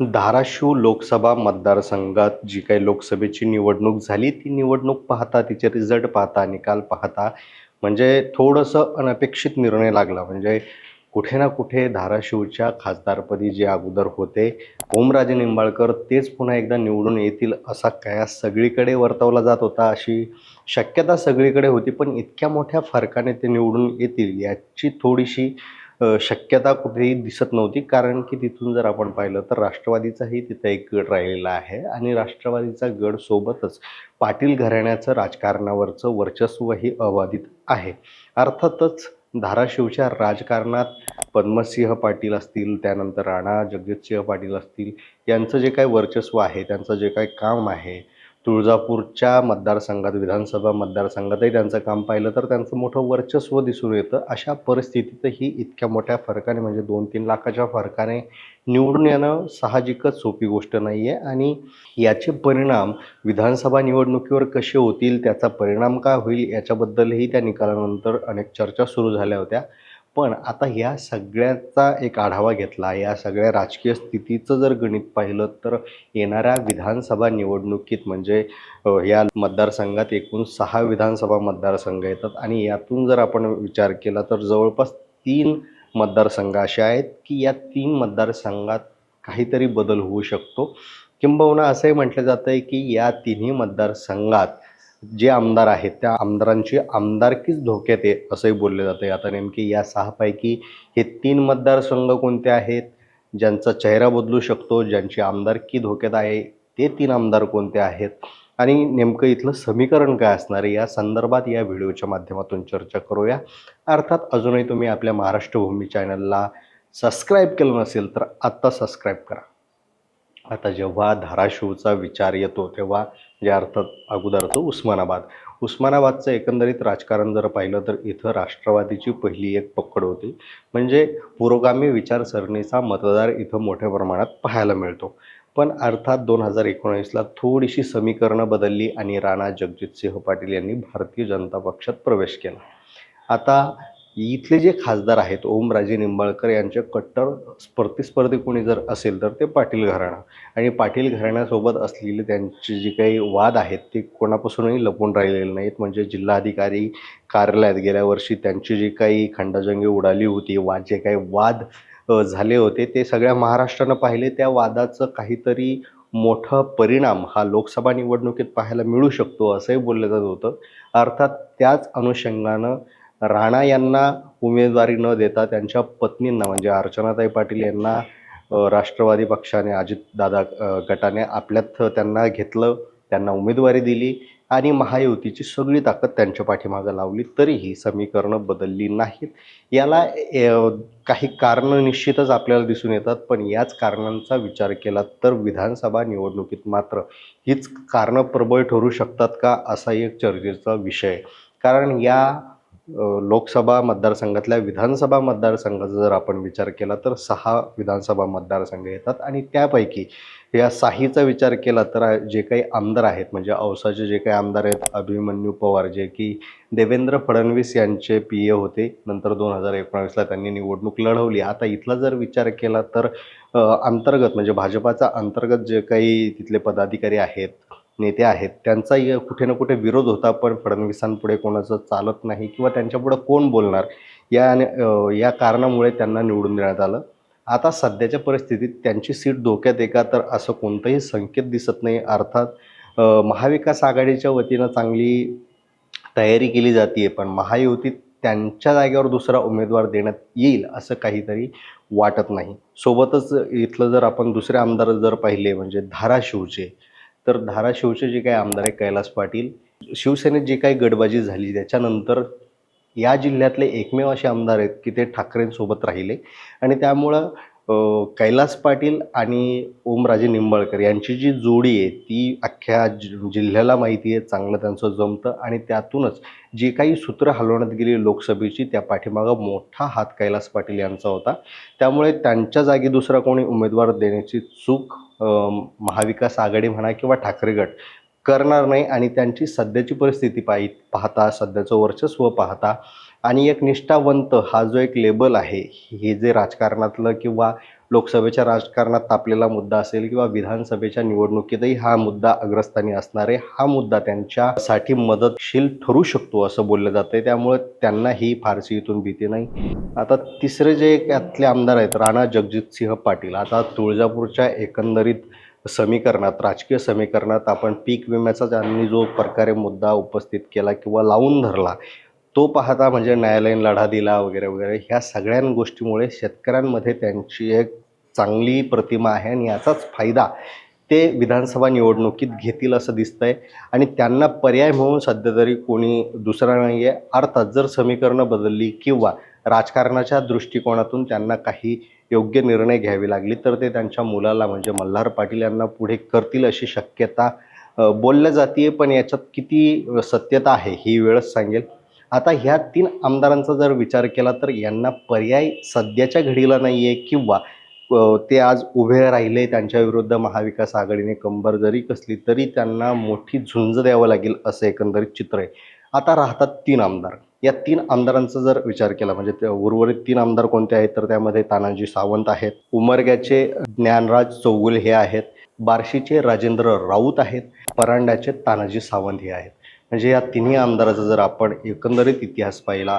धाराशिव लोकसभा मतदारसंघात जी काही लोकसभेची निवडणूक झाली ती निवडणूक पाहता तिचे रिझल्ट पाहता निकाल पाहता म्हणजे थोडंसं अनपेक्षित निर्णय लागला. म्हणजे कुठे ना कुठे धाराशिवच्या खासदारपदी जे अगोदर होते ओमराजे निंबाळकर तेच पुन्हा एकदा निवडून येतील असा कयास सगळीकडे वर्तवला जात होता अशी शक्यता सगळीकडे होती पण इतक्या मोठ्या फरकाने ते निवडून येतील याची थोडीशी शक्यता कुठेही दिसत नव्हती. कारण की तिथून जर आपण पाहिलं तर राष्ट्रवादीचाही तिथं एक गड राहिलेला आहे आणि राष्ट्रवादीचा गड सोबतच पाटील घराण्याचं राजकारणावरचं वर्चस्वही अबाधित आहे. अर्थातच धाराशिवच्या राजकारणात पद्मसिंह पाटील असतील त्यानंतर राणा जगजितसिंह पाटील असतील यांचं जे काही वर्चस्व आहे त्यांचं जे काही काम आहे तुळजापूरच्या मतदारसंघात विधानसभा मतदारसंघातही त्यांचं काम पाहिलं तर त्यांचं मोठं वर्चस्व दिसून येतं. अशा परिस्थितीतही इतक्या मोठ्या फरकाने म्हणजे दोन तीन लाखाच्या फरकाने निवडून येणं साहजिकच सोपी गोष्ट नाही आहे आणि याचे परिणाम विधानसभा निवडणुकीवर कसे होतील त्याचा परिणाम काय होईल याच्याबद्दलही त्या निकालानंतर अनेक चर्चा सुरू झाल्या होत्या. पण आता ह्या सगळ्याचा एक आढावा घेतला या सगळ्या राजकीय स्थितीचं जर गणित पाहिलं तर येणाऱ्या विधानसभा निवडणुकीत म्हणजे या मतदारसंघात एकूण सहा विधानसभा मतदारसंघ येतात आणि यातून जर आपण विचार केला तर जवळपास तीन मतदारसंघ असे आहेत की या तीन मतदारसंघात काहीतरी बदल होऊ शकतो. किंबहुना असंही म्हटलं जातं आहे की या तिन्ही मतदारसंघात जे आमदार आहेत त्या आमदारांची आमदारकीच धोक्यात आहे असंही बोलले जाते. आता नेमके या सहापैकी हे तीन मतदारसंघ कोणते आहेत ज्यांचा चेहरा बदलू शकतो ज्यांची आमदारकी धोक्यात आहे ते तीन आमदार कोणते आहेत आणि नेमकं इथलं समीकरण काय असणार आहे या संदर्भात या व्हिडिओच्या माध्यमातून चर्चा करूया. अर्थात अजूनही तुम्ही आपल्या महाराष्ट्रभूमी चॅनलला सबस्क्राईब केलं नसेल तर आत्ता सबस्क्राईब करा. आता जेव्हा धाराशिवचा विचार येतो तेव्हा जे अर्थात अगोदरचं उस्मानाबाद. उस्मानाबादचं एकंदरीत राजकारण जर पाहिलं तर इथं राष्ट्रवादीची पहिली एक पकड होती. म्हणजे पुरोगामी विचारसरणीचा मतदार इथं मोठ्या प्रमाणात पाहायला मिळतो. पण अर्थात दोन हजार एकोणीसला थोडीशी समीकरणं बदलली आणि राणा जगजितसिंह पाटील यांनी भारतीय जनता पक्षात प्रवेश केला. आता इथले जे खासदार आहेत ओमराजे निंबाळकर यांचे कट्टर प्रतिस्पर्धी कोणी जर असेल तर ते पाटील घराणा. आणि पाटील घराण्यासोबत असलेले त्यांचे जे काही वाद आहेत ते कोणापासूनही लपून राहिलेले नाहीत. म्हणजे जिल्हाधिकारी कार्यालयात गेल्या वर्षी त्यांची जी काही खंडाजंगी उडाली होती वा जे काही वाद झाले होते ते सगळ्या महाराष्ट्रानं पाहिले. त्या वादाचं काहीतरी मोठा परिणाम हा लोकसभा निवडणुकीत पाहायला मिळू शकतो असंही बोललं जात होतं. अर्थात त्याच अनुषंगानं राणा यांना उमेदवारी न देता त्यांच्या पत्नींना म्हणजे अर्चनाताई पाटील यांना राष्ट्रवादी पक्षाने अजितदादा गटाने आपल्यात त्यांना घेतलं त्यांना उमेदवारी दिली आणि महायुतीची सगळी ताकद त्यांच्या पाठीमागं लावली. तरीही समीकरणं बदलली नाहीत. याला काही कारणं निश्चितच आपल्याला दिसून येतात पण याच कारणांचा विचार केला तर विधानसभा निवडणुकीत मात्र हीच कारणं प्रबळ ठरू शकतात का असा एक चर्चेचा विषय कारण या लोकसभा मतदारसंघातल्या विधानसभा मतदारसंघाचा जर आपण विचार केला तर सहा विधानसभा मतदारसंघ येतात आणि त्यापैकी या साहीचा विचार केला तर जे काही आमदार आहेत म्हणजे औसाचे जे काही आमदार आहेत अभिमन्यू पवार जे की देवेंद्र फडणवीस यांचे पी ए होते नंतर दोन हजार एकोणावीसला त्यांनी निवडणूक लढवली. आता इथला जर विचार केला तर अंतर्गत म्हणजे भाजपाचा अंतर्गत जे काही तिथले पदाधिकारी आहेत नेते आहेत. त्यांचाही कुठे ना कुठे विरोध होता पण फडणवीसांपुढे कोणाचं चालत नाही किंवा त्यांच्यापुढं कोण बोलणार या या कारणामुळे त्यांना निवडून देण्यात आलं. आता सध्याच्या परिस्थितीत त्यांची सीट धोक्यात एका तर असं कोणतंही संकेत दिसत नाही. अर्थात महाविकास आघाडीच्या वतीनं चांगली तयारी केली जाते पण महायुतीत त्यांच्या जागेवर दुसरा उमेदवार देण्यात येईल असं काहीतरी वाटत नाही. सोबतच इथलं जर आपण दुसरे आमदार जर पाहिले म्हणजे धाराशिवचे तर धाराशिवचे जे काही आमदार आहे कैलास पाटील शिवसेनेत जी काही गडबाजी झाली त्याच्यानंतर या जिल्ह्यातले एकमेव असे आमदार आहेत की ते ठाकरेंसोबत राहिले. आणि त्यामुळं कैलास पाटील आणि ओमराजे निंबाळकर यांची जी जोडी आहे ती अख्ख्या जि जिल्ह्याला माहिती आहे चांगलं त्यांचं जमतं आणि त्यातूनच जी काही सूत्र हलवण्यात गेली लोकसभेची त्या पाठीमागं मोठा हात कैलास पाटील यांचा होता. त्यामुळे त्यांच्या जागी दुसरा कोणी उमेदवार देण्याची चूक महाविकास आघाडी म्हणा किंवा ठाकरे गट करणार नाही आणि त्यांची सध्याची परिस्थिती पाहि पाहता सध्याचं वर्चस्व पाहता आणि एक निष्ठावंत हा जो एक लेबल आहे हे जे राजकारणातलं किंवा लोकसभेच्या राजकारणात तापलेला मुद्दा असेल किंवा विधानसभेच्या निवडणुकीतही हा मुद्दा अग्रस्थानी असणार आहे हा मुद्दा त्यांच्यासाठी मदतशील ठरू शकतो असं बोललं जातंय. त्यामुळे त्यांना ही फारशी इथून भीती नाही. आता तिसरे जे यातले आमदार आहेत राणा जगजितसिंह पाटील. आता तुळजापूरच्या एकंदरीत समीकरणात राजकीय समीकरणात आपण पीक विम्याचा त्यांनी जो प्रकारे मुद्दा उपस्थित केला किंवा लावून धरला तो पाहता म्हणजे न्यायालयीन लढा दिला वगैरे वगैरे ह्या सगळ्या गोष्टीमुळे शेतकऱ्यांमध्ये त्यांची एक चांगली प्रतिमा आहे आणि याचाच फायदा ते विधानसभा निवडणुकीत घेतील असं दिसतंय. आणि त्यांना पर्याय म्हणून सध्या तरी कोणी दुसरा नाही आहे अर्थात जर समीकरणं बदलली किंवा राजकारणाच्या दृष्टिकोनातून त्यांना काही योग्य निर्णय घ्यावे लागले तर ते त्यांच्या मुलाला म्हणजे मल्हार पाटील यांना पुढे करतील अशी शक्यता बोलल्या जाते पण याच्यात किती सत्यता आहे ही वेळच सांगेल. आता ह्या तीन आमदारांचा जर विचार केला तर यांना पर्याय सध्याच्या घडीला नाही आहे किंवा ते आज उभे राहिले त्यांच्या विरुद्ध महाविकास आघाडीने कंबर जरी कसली तरी त्यांना मोठी झुंज द्यावं लागेल असं एकंदरीत चित्र आहे. आता राहतात तीन आमदार. या तीन आमदारांचा जर विचार केला म्हणजे उर्वरित तीन आमदार कोणते आहेत तर त्यामध्ये तानाजी सावंत आहेत उमरग्याचे ज्ञानराज चौगुल हे आहेत बार्शीचे राजेंद्र राऊत आहेत परांड्याचे तानाजी सावंत हे आहेत. म्हणजे या तिन्ही आमदाराचा जर आपण एकंदरीत इतिहास पाहिला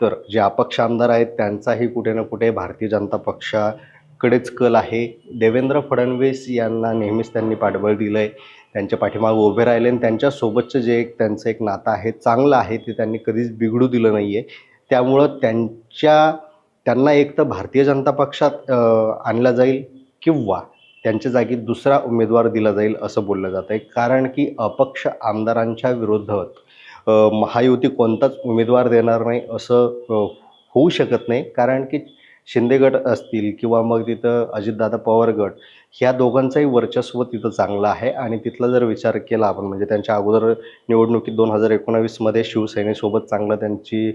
तर जे अपक्ष आमदार आहेत त्यांचाही कुठे ना कुठे भारतीय जनता पक्षाकडेच कल आहे. देवेंद्र फडणवीस यांना नेहमीच त्यांनी पाठबळ दिलं आहे त्यांच्या पाठीमागं उभे राहिले आणि त्यांच्यासोबतचं जे एक त्यांचं एक नातं आहे चांगलं आहे ते त्यांनी कधीच बिघडू दिलं नाही आहे त्यामुळं त्यांच्या त्यांना एक तर भारतीय जनता पक्षात आणला आणलं जाईल किंवा त्यांच्या जागी दुसरा उमेदवार दिला जाईल असं बोललं जात आहे कारण की अपक्ष आमदारांच्या विरोधात महायुती कोणताच उमेदवार देणार नाही असं होऊ शकत नाही. कारण की शिंदे गट असतील किंवा मग तिथं अजितदादा पवार गट ह्या दोघांचंही वर्चस्व तिथं चांगलं आहे. आणि तिथला जर विचार केला आपण म्हणजे त्यांच्या अगोदर निवडणुकीत दोन हजार एकोणावीसमध्ये शिवसेनेसोबत चांगलं त्यांची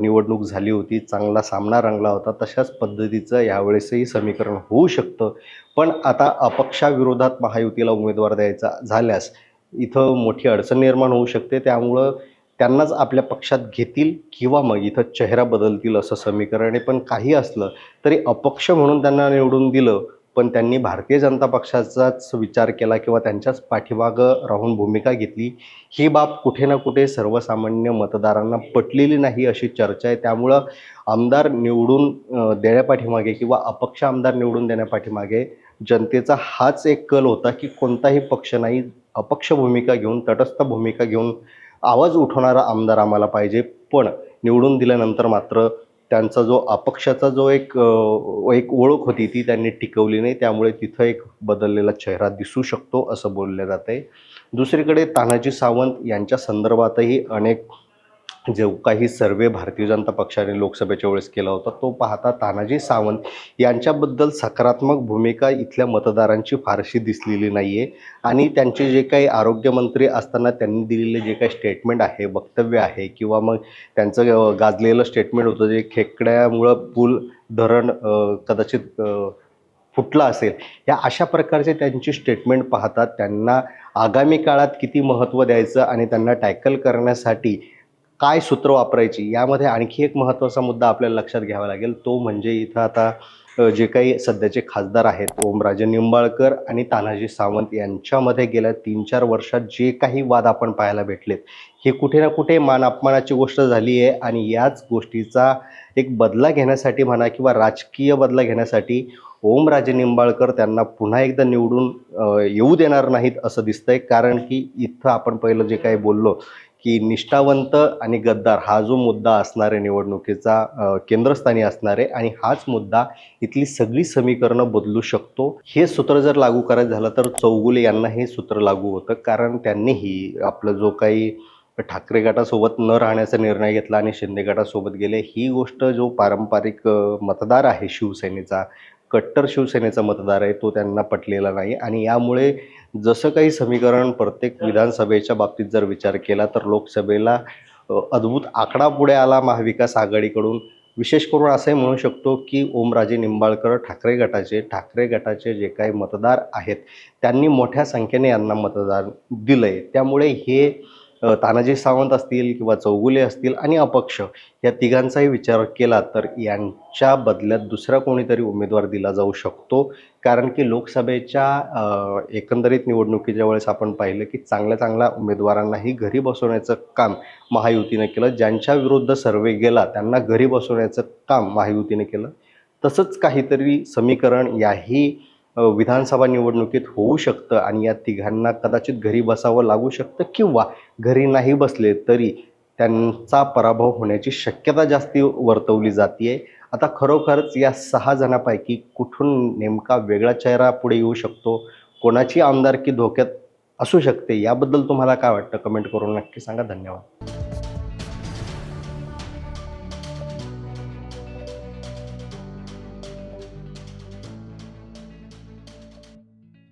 निवडणूक झाली होती चांगला सामना रंगला होता तशाच पद्धतीचं यावेळेसही समीकरण होऊ शकतं. पण आता अपक्षाविरोधात महायुतीला उमेदवार द्यायचा झाल्यास इथं मोठी अडचण निर्माण होऊ शकते. त्यामुळं त्यांनाच आपल्या पक्षात घेतील किंवा मग इथं चेहरा बदलतील असं समीकरण आहे. पण काही असलं तरी अपक्ष म्हणून त्यांना निवडून दिलं पण त्यांनी भारतीय जनता पक्षाचाच विचार केला किंवा त्यांच्याच पाठीमागं राहून भूमिका घेतली. ही बाब कुठे ना कुठे सर्वसामान्य मतदारांना पटलेली नाही अशी चर्चा आहे. त्यामुळं आमदार निवडून देण्यापाठीमागे किंवा अपक्ष आमदार निवडून देण्यापाठीमागे जनतेचा हाच एक कल होता की कोणताही पक्ष नाही अपक्ष भूमिका घेऊन तटस्थ भूमिका घेऊन आवाज उठवणारा आमदार आम्हाला पाहिजे. पण निवडून दिल्यानंतर मात्र त्यांचा जो अपक्षाचा जो एक एक ओळख होती ती त्यांनी टिकवली नाही. त्यामुळे तिथं एक बदललेला चेहरा दिसू शकतो असं बोललं जातं आहे दुसरीकडे तानाजी सावंत यांच्या संदर्भातही अनेक जो काही सर्वे भारतीय जनता पक्षाने लोकसभेच्या वेळेस केला होता तो पाहता तानाजी सावंत यांच्याबद्दल सकारात्मक भूमिका इथल्या मतदारांची फारशी दिसलेली नाही आहे आणि त्यांचे जे काही आरोग्यमंत्री असताना त्यांनी दिलेले जे काही स्टेटमेंट आहे वक्तव्य आहे किंवा मग त्यांचं गाजलेलं स्टेटमेंट होतं जे खेकड्यामुळं पूल धरण कदाचित फुटला फुटलं असेल या अशा प्रकारचे त्यांची स्टेटमेंट पाहतात त्यांना आगामी काळात किती महत्त्व द्यायचं आणि त्यांना टॅकल करण्यासाठी काय सूत्र वापरायची यामध्ये आणखी एक महत्त्वाचा मुद्दा आपल्याला लक्षात घ्यावा लागेल. तो म्हणजे इथं आता जे काही सध्याचे खासदार आहेत ओमराजे निंबाळकर आणि तानाजी सावंत यांच्यामध्ये गेल्या तीन चार वर्षात जे काही वाद आपण पाहायला भेटलेत हे कुठे ना कुठे मान अपमानाची गोष्ट झाली आहे आणि याच गोष्टीचा एक बदला घेण्यासाठी म्हणा किंवा राजकीय बदला घेण्यासाठी ओमराजे निंबाळकर त्यांना पुन्हा एकदा निवडून येऊ देणार नाहीत असं दिसतंय. कारण की इथं आपण पहिलं जे काही बोललो की निष्ठावंत आणि गद्दार हा जो मुद्दा असणार आहे निवडणुकीचा केंद्रस्थानी असणार आहे आणि हाच मुद्दा इथली सगळी समीकरणं बदलू शकतो. हे सूत्र जर लागू करायचं झालं तर चौगुले यांना हे सूत्र लागू होतं. कारण त्यांनीही आपलं जो काही ठाकरे गटासोबत न राहण्याचा निर्णय घेतला आणि शिंदे गटासोबत गेले ही गोष्ट जो पारंपरिक मतदार आहे शिवसेनेचा कट्टर शिवसेनेचा मतदार आहे तो त्यांना पटलेला नाही. आणि यामुळे जसं काही समीकरण प्रत्येक विधानसभेच्या बाबतीत जर विचार केला तर लोकसभेला अद्भुत आकडा पुढे आला महाविकास आघाडीकडून. विशेष करून असंही म्हणू शकतो की ओमराजे निंबाळकर ठाकरे गटाचे ठाकरे गटाचे जे काही मतदार आहेत त्यांनी मोठ्या संख्येने यांना मतदान दिलं आहे त्यामुळे हे तानाजी सावंत असतील किंवा चौगुले असतील आणि अपक्ष या तिघांचाही विचार केला तर यांच्या बदल्यात दुसरा कोणीतरी उमेदवार दिला जाऊ शकतो. कारण की लोकसभेच्या एकंदरीत निवडणुकीच्या वेळेस आपण पाहिलं की चांगल्या चांगल्या उमेदवारांनाही घरी बसवण्याचं काम महायुतीनं केलं. ज्यांच्या विरुद्ध सर्वे गेला त्यांना घरी बसवण्याचं काम महायुतीने केलं. तसंच काहीतरी समीकरण याही विधानसभा निवडणुकीत होऊ शकतं आणि या तिघांना कदाचित घरी बसावं लागू शकतं किंवा घरी नाही बसले तरी त्यांचा पराभव होण्याची शक्यता जास्ती वर्तवली जाते आता खरोखरच या सहा जणांपैकी कुठून नेमका वेगळा चेहरा पुढे येऊ शकतो? कोणाची आमदारकी धोक्यात असू शकते? याबद्दल तुम्हाला काय वाटतं? कमेंट करून नक्की सांगा. धन्यवाद.